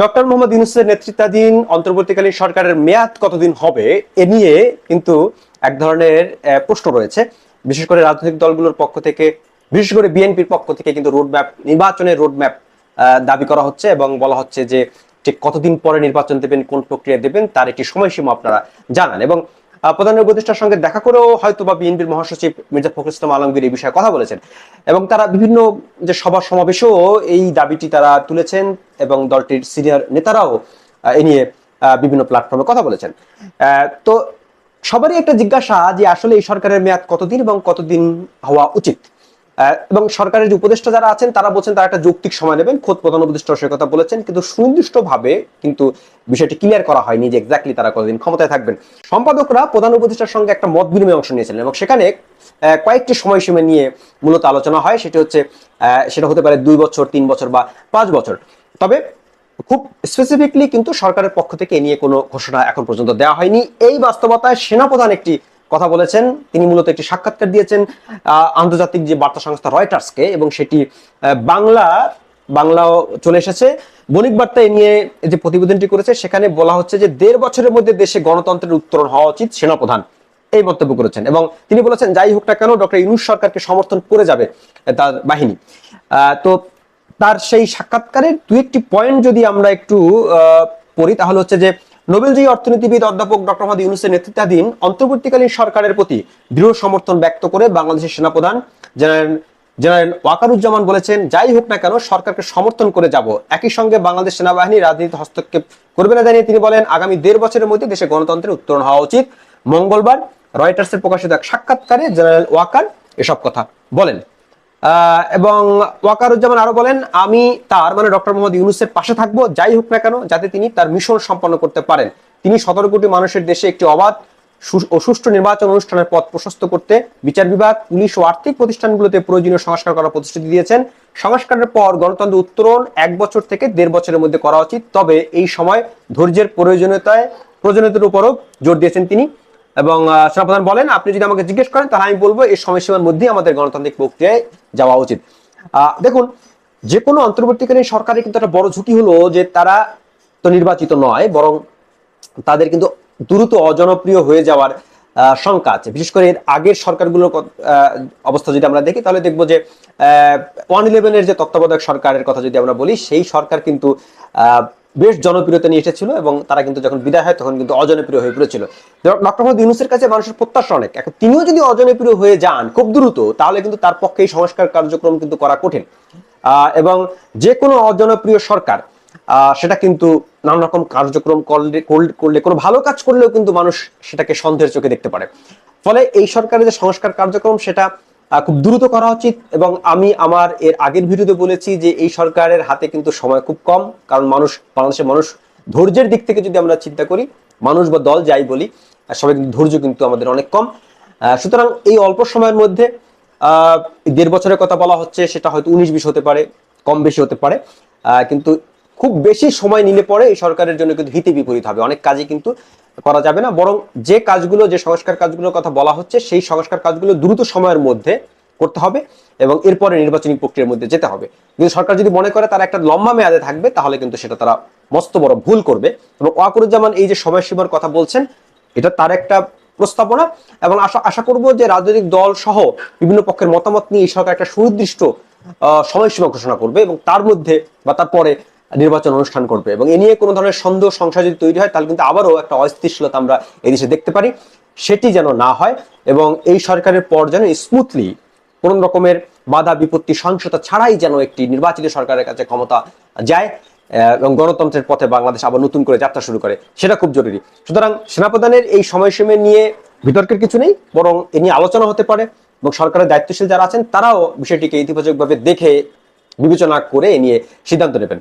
Doctor Mohammad ইউনুসের নেতৃত্বাধীন অন্তর্বর্তীকালীন সরকারের মেয়াদ কতদিন হবে, এ নিয়ে কিন্তু এক ধরনের প্রশ্ন রয়েছে। বিশেষ করে রাজনৈতিক দলগুলোর পক্ষ থেকে, বিশেষ করে বিএনপির পক্ষ থেকে কিন্তু রোডম্যাপ নির্বাচনের রোডম্যাপ দাবি করা হচ্ছে এবং বলা হচ্ছে যে ঠিক কতদিন পরে নির্বাচন দেবেন, কোন প্রক্রিয়া দেবেন, তার একটি সময়সীমা আপনারা জানান। এবং প্রধান উপদেষ্টার সঙ্গে দেখা করেও হয়তো বা বিএনপির মহাসচিব মির্জা ফখরুল ইসলাম আলমগীর এই বিষয়ে কথা বলেছেন। এবং তারা বিভিন্ন যে সভা সমাবেশেও এই দাবিটি তারা তুলেছেন এবং দলটির সিনিয়র নেতারাও এ নিয়ে বিভিন্ন প্ল্যাটফর্মে কথা বলেছেন। তো সবারই একটা জিজ্ঞাসা যে আসলে এই সরকারের মেয়াদ কতদিন এবং কতদিন হওয়া উচিত? এবং সরকারের যে উপদেষ্টা যারা আছেন, তারা বলছেন তারা একটা যৌক্তিক সময় নেবেন। খোদ প্রধান উপদেষ্টা সে কথা বলেছেন, কিন্তু সুনির্দিষ্টভাবে কিন্তু বিষয়টি ক্লিয়ার করা হয়নি যে এক্স্যাক্টলি তারা কতদিন ক্ষমতায় থাকবেন। সম্পাদকরা প্রধান উপদেষ্টার সঙ্গে একটা মত বিনিময়ে অংশ নিয়েছিলেন এবং সেখানে কয়েকটি সময়সীমা নিয়ে মূলত আলোচনা হয়। সেটি হচ্ছে সেটা হতে পারে দুই বছর, তিন বছর বা পাঁচ বছর। তবে খুব স্পেসিফিকলি কিন্তু সরকারের পক্ষ থেকে এ নিয়ে কোনো ঘোষণা এখন পর্যন্ত দেওয়া হয়নি। এই বাস্তবতায় সেনাপ্রধান একটি কথা বলেছেন। তিনি মূলত একটি সাক্ষাৎকার দিয়েছেন আন্তর্জাতিক যে বার্তা সংস্থা রয়টার্সকে এবং সেটি বাংলা, বাংলাও চলে এসেছে। বণিক বার্তা এ নিয়ে যে প্রতিবেদনটি করেছে, সেখানে বলা হচ্ছে যে দেড় বছরের মধ্যে দেশে গণতন্ত্রের উত্তরণ হওয়া উচিত সেনাপ্রধান। এই মন্তব্য করেছেন এবং তিনি বলেছেন, যাই হোক না কেন, ডক্টর ইউনুস সরকারকে সমর্থন করে যাবে তার বাহিনী। তো তার সেই সাক্ষাৎকারের দু একটি পয়েন্ট যদি আমরা একটু পড়ি, তাহলে হচ্ছে যে নোবেলজয়ী অর্থনীতিবিদ অধ্যাপক ডক্টর মোহাম্মদ ইউনুসের নেতৃত্বাধীন অন্তর্বর্তীকালীন সরকারের প্রতি দৃঢ় সমর্থন ব্যক্ত করে বাংলাদেশের সেনাপ্রধান জেনারেল জেনারেল ওয়াকারুজ্জামান বলেছেন, যাই হোক না কেন, সরকারকে সমর্থন করে যাব। একই সঙ্গে বাংলাদেশ সেনাবাহিনী রাজনীতি হস্তক্ষেপ করবে না জানিয়ে তিনি বলেন, আগামী দেড় বছরের মধ্যে দেশে গণতন্ত্রের উত্তরণ হওয়া উচিত। মঙ্গলবার রয়টার্সের প্রকাশিত এক সাক্ষাৎকারে জেনারেল ওয়াকার এসব কথা বলেন। এবং ওয়াকারুজ্জামান আরও বলেন, আমি তার মানে ডক্টর মোহাম্মদ ইউনুসের পাশে থাকব, যাই হোক না কেন, যাতে তিনি তার মিশন সম্পন্ন করতে পারেন। তিনি সতেরো কোটি মানুষের দেশে একটি অবাধ ও সুষ্ঠু নির্বাচন অনুষ্ঠানের পথ প্রশস্ত করতে, বিচার বিভাগ, পুলিশ ও আর্থিক প্রতিষ্ঠানগুলোতে প্রয়োজনীয় সংস্কার করার প্রতিশ্রুতি দিয়েছেন। সংস্কারের পর গণতন্ত্র উত্তরণ এক বছর থেকে দেড় বছরের মধ্যে করা উচিত। তবে এই সময় ধৈর্যের প্রয়োজনীয়তায়, প্রয়োজনীয়তার উপরও জোর দিয়েছেন তিনি। এবং সেনাপ্রধান বলেন, আপনি যদি আমাকে জিজ্ঞেস করেন, তাহলে আমি বলব এই সময়সীমার মধ্যেই আমাদের গণতান্ত্রিক প্রক্রিয়ায় যাওয়া উচিত। দেখুন, যে কোনো অন্তর্বর্তীকালীন সরকারের কিন্তু একটা বড় ঝুঁকি হলো যে তারা তো নির্বাচিত নয়, বরং তাদের কিন্তু দ্রুত অজনপ্রিয় হয়ে যাওয়ার শঙ্কা আছে। বিশেষ করে এর আগের সরকারগুলোর অবস্থা যদি আমরা দেখি, তাহলে দেখব যে ওয়ান ইলেভেনের যে তত্ত্বাবধায়ক সরকারের কথা যদি আমরা বলি, সেই সরকার কিন্তু বেশ জনপ্রিয়তা নিয়ে এসেছিল এবং তারা কিন্তু যখন বিদায় হয় তখন কিন্তু অজনপ্রিয় হয়ে পড়েছিল। ডক্টর মোহাম্মদ ইউনুসের কাছে মানুষের প্রত্যাশা অনেক। এখন তিনিও যদি অজনপ্রিয় হয়ে যান খুব দ্রুত, তাহলে কিন্তু তার পক্ষে এই সংস্কার কার্যক্রম কিন্তু করা কঠিন। এবং যে কোনো অজনপ্রিয় সরকার সেটা কিন্তু নানা রকম কার্যক্রম করলে, করলে- কোনো ভালো কাজ করলেও কিন্তু মানুষ সেটাকে সন্দেহের চোখে দেখতে পারে। ফলে এই সরকারের যে সংস্কার কার্যক্রম, সেটা খুব দ্রুত করা উচিত এবং আমি আমার এর আগের ভিডিওতে বলেছি যে এই সরকারের হাতে কিন্তু সময় খুব কম কারণ মানুষ বাংলাদেশের মানুষ ধৈর্যের দিক থেকে যদি আমরা চিন্তা করি মানুষ বা দল যাই বলি সবাই কিন্তু ধৈর্য কিন্তু আমাদের অনেক কম। সুতরাং এই অল্প সময়ের মধ্যে আহ, দেড় বছরের কথা বলা হচ্ছে সেটা হয়তো উনিশ বিশ হতে পারে কম বেশি হতে পারে। কিন্তু খুব বেশি সময় নিলে পরে এই সরকারের জন্য কিন্তু হিতে বিপরীত হবে। অনেক কাজে কিন্তু করা যাবে না, বরং যে কাজগুলো, যে সংস্কার কাজগুলোর কথা বলা হচ্ছে, সেই সংস্কার কাজগুলো দ্রুত সময়ের মধ্যে করতে হবে এবং এরপরে নির্বাচনী প্রক্রিয়ার মধ্যে যেতে হবে। কিন্তু সরকার যদি মনে করে তারা একটা লম্বা মেয়াদে থাকবে, তাহলে কিন্তু সেটা তারা মস্ত বড় ভুল করবে। এবং ওয়াকুরুজ্জামান এই যে সময়সীমার কথা বলছেন, এটা তার একটা প্রস্তাবনা এবং আশা আশা করব যে রাজনৈতিক দল সহ বিভিন্ন পক্ষের মতামত নিয়ে এই সরকার একটা সুনির্দিষ্ট সময়সীমা ঘোষণা করবে এবং তার মধ্যে বা তারপরে নির্বাচন অনুষ্ঠান করবে। এবং এ নিয়ে কোনো ধরনের সন্দেহ, সংশয় যদি তৈরি হয়, তাহলে কিন্তু আবারও একটা অস্থিতিশীলতা আমরা এই দেশে দেখতে পারি। সেটি যেন না হয় এবং এই সরকারের পর যেন স্মুথলি কোন রকমের বাধা, বিপত্তি, সহিংসতা ছাড়াই যেন একটি নির্বাচিত সরকারের কাছে ক্ষমতা যায় এবং গণতন্ত্রের পথে বাংলাদেশ আবার নতুন করে যাত্রা শুরু করে। সেটা খুব জরুরি। সুতরাং সেনাপ্রধানের এই সময়সীমা নিয়ে বিতর্কের কিছু নেই, বরং এ নিয়ে আলোচনা হতে পারে এবং সরকারের দায়িত্বশীল যারা আছেন, তারাও বিষয়টিকে ইতিবাচকভাবে দেখে বিবেচনা করে এ নিয়ে সিদ্ধান্ত নেবেন।